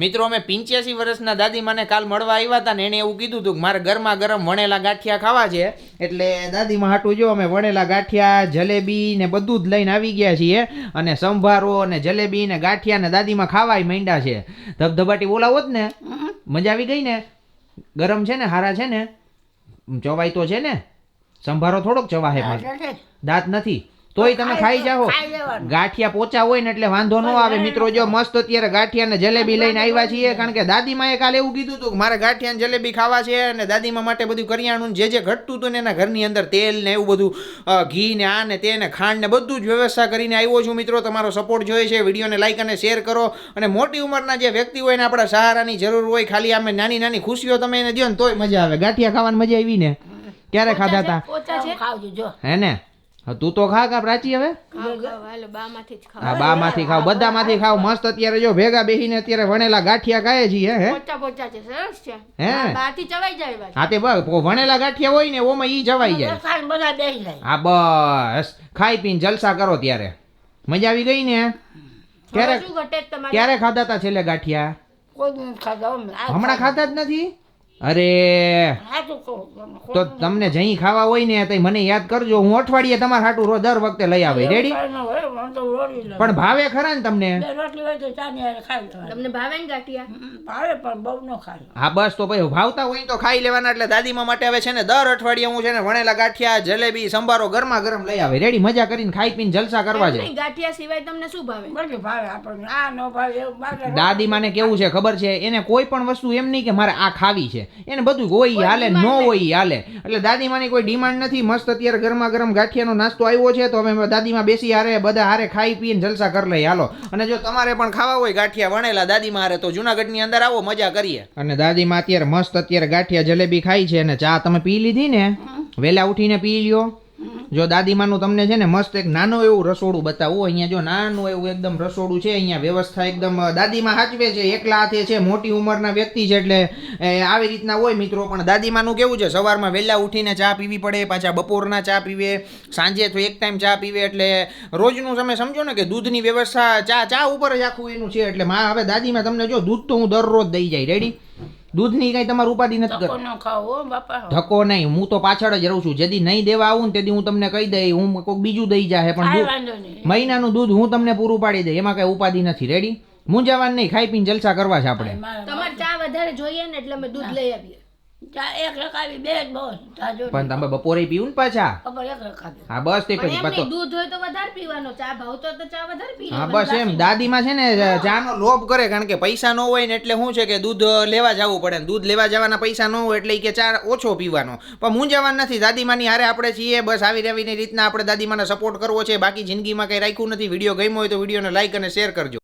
મિત્રો અમે પિંચ્યાસી વર્ષના દાદી મને કાલ મળવા આવ્યા હતા ને એને એવું કીધું હતું કે મારે ગરમા ગરમ વણેલા ગાંઠિયા ખાવા છે. એટલે દાદીમાં હાટું જો અમે વણેલા ગાંઠિયા જલેબી ને બધું જ લઈને આવી ગયા છીએ અને સંભારો ને જલેબી ને ગાંઠિયા ને દાદીમાં ખાવાય માંડ્યા છે. ધબધબાટી બોલાવો જ ને. મજા આવી ગઈ ને? ગરમ છે ને? હારા છે ને? ચવાય તો છે ને? સંભારો થોડોક ચવાહે દાંત નથી. તોય તમે ખાઈ જાઓ. ગાંઠિયા પોચા હોય ને એટલે વાંધો ન આવે. મિત્રો જો મસ્ત અત્યારે ગાંઠિયા ને જલેબી લઈને આવ્યા છીએ. કારણ કે દાદીમાએ કાલે એવું કીધું હતું કે મારે ગાંઠિયા ને જલેબી ખાવા છે અને દાદીમા માટે બધું કરિયાણું જે જે ઘટતું હતું ને એના ઘરની અંદર તેલ ને એવું બધું ઘી ને આ ને તે ને ખાંડ ને બધું જ વ્યવસ્થા કરીને આવ્યો છું મિત્રો. તમારો સપોર્ટ જોઈએ છે. વિડીયોને લાઈક અને શેર કરો. અને મોટી ઉંમરના જે વ્યક્તિ હોય ને આપણા સહારાની જરૂર હોય ખાલી અમે નાની નાની ખુશીઓ તમે એને દો ને તોય મજા આવે. ગાંઠિયા ખાવાની મજા આવી ને. ક્યારે ખાધા હતા પોચા છે? ખાવજો જો. હે ને? હા, તું તો ખા કા પ્રાચી હવે? હા બા માંથી ખાવ. બધા માંથી ખાવ મસ્ત અત્યારે જો ભેગા બેહીને અત્યારે વણેલા ગાંઠિયા ખાય છે હે? હે? હા તે બસ વણેલા ગાંઠિયા હોય ને ઓમાં ઈ જવાઈ જાય. હા બસ. ખાઈ પીને જલસા કરો ત્યારે. મજા આવી ગઈ ને? ક્યારે ક્યારે ખાધા હતા છેલ્લે ગાંઠિયા? હમણાં ખાધા જ નથી? અરે. તો તમને જઈ ખાવા હોય ને તો મને યાદ કરજો. હું અઠવાડિયે તમારા હાટું રોજ દર વખતે લઈ આવે. રેડી. પણ ભાવે ખરા ને તમને? બે રોટલી હોય તો ચાની હારે ખાઈ લેવાની. તમને ભાવે ને ગાંઠિયા? ભાવે પણ બહુ ન ખાય હા બસ તો ભાઈ ભાવતા હોય તો ખાઈ લેવાના. એટલે દાદીમા માટે હવે છે ને દર અઠવાડિયે હું છે ને વણેલા ગાંઠિયા જલેબી સંભારો ગરમા ગરમ લઈ આવે. રેડી મજા કરીને ખાઈ પીને જલસા કરવા જાય. ગાંઠિયા સિવાય તમને શું ભાવે? બધું ભાવે આપણને આ નો ભાવે દાદીમાને કેવું છે ખબર છે? એને કોઈ પણ વસ્તુ એમ નહીં કે મારે આ ખાવી છે. એને બધું હોય હાલે ન હોય હાલે. એટલે દાદીમાની કોઈ ડિમાન્ડ નથી. મસ્ત અત્યારે ગરમા ગરમ ગાંઠિયાનો નાસ્તો આવ્યો છે તો અમે દાદીમાં બેસી હારે બધા હારે ખાઈ પીને જલસા કરી લઈએ. હાલો. અને જો તમારે પણ ખાવા હોય ગાંઠિયા વણેલા દાદીમાં હારે તો જુનાગઢની અંદર આવો મજા કરીએ. અને દાદીમાં અત્યારે મસ્ત અત્યારે ગાંઠિયા જલેબી ખાઈ છે અને ચા તમે પી લીધી ને? વહેલા ઉઠીને પી લ્યો. જો દાદીમાનું તમને છે ને મસ્ત એક નાનું એવું રસોડું બતાવું અહીંયા જો નાનું એવું એકદમ રસોડું છે, અહીંયા વ્યવસ્થા એકદમ દાદીમાં સાચવે છે, એકલા હાથે છે, મોટી ઉંમરના વ્યક્તિ છે એટલે આવી રીતના હોય મિત્રો, પણ દાદીમાનું કેવું છે, સવારમાં વહેલા ઉઠીને ચા પીવી પડે, પાછા બપોરના ચા પીવે, સાંજે તો એક ટાઈમ ચા પીવે, એટલે રોજનું તમે સમજો ને કે દૂધની વ્યવસ્થા, ચા ચા ઉપર જ આખું એનું છે, એટલે મા, હવે દાદીમાં તમને જો દૂધ તો હું દરરોજ દઈ જાય રેડી દૂધની કઈ તમારે ઉપાધિ નથી ધક્કો કર ન ખાવો બાપા. ધક્કો નહીં હું તો પાછળ જ રહું છું. જેથી નહીં દેવા આવું ને તેથી હું તમને કહી દઈ હું કોઈક બીજું દઈ જાય પણ મહિનાનું દૂધ હું તમને પૂરું પાડી દઈ એમાં કઈ ઉપાધિ નથી. રેડી મૂંઝાવાન નહીં ખાઈ પીને જલસા કરવા છે આપણે. તમારે ચા વધારે જોઈએ ને એટલે અમે દૂધ લઈ આવીએ. એક રકાવી બે જ બસ પણ તમે બપોરે પીવું ને પાછા? એક રકાવી હા બસ તે પછી. દૂધ હોય તો વધારે પીવાનો ચા ભાવતો તો ચા વધારે પી હા બસ એમ દાદીમાં છે ને ચાનો લોભ કરે કારણ કે પૈસા ન હોય ને એટલે શું છે કે દૂધ લેવા જવું પડે ને દૂધ લેવા જવાના પૈસા ન હોય એટલે કે ચા ઓછો પીવાનો. પણ હું જવાનું નથી દાદીમાની હારે આપણે છીએ બસ આવી રવીની રીતના આપણે દાદીમાને સપોર્ટ કરવો છે બાકી જિંદગીમાં કંઈ રાખ્યું નથી વીડિયો ગમ્યો હોય તો વિડીયોને લાઈક અને શેર કરજો.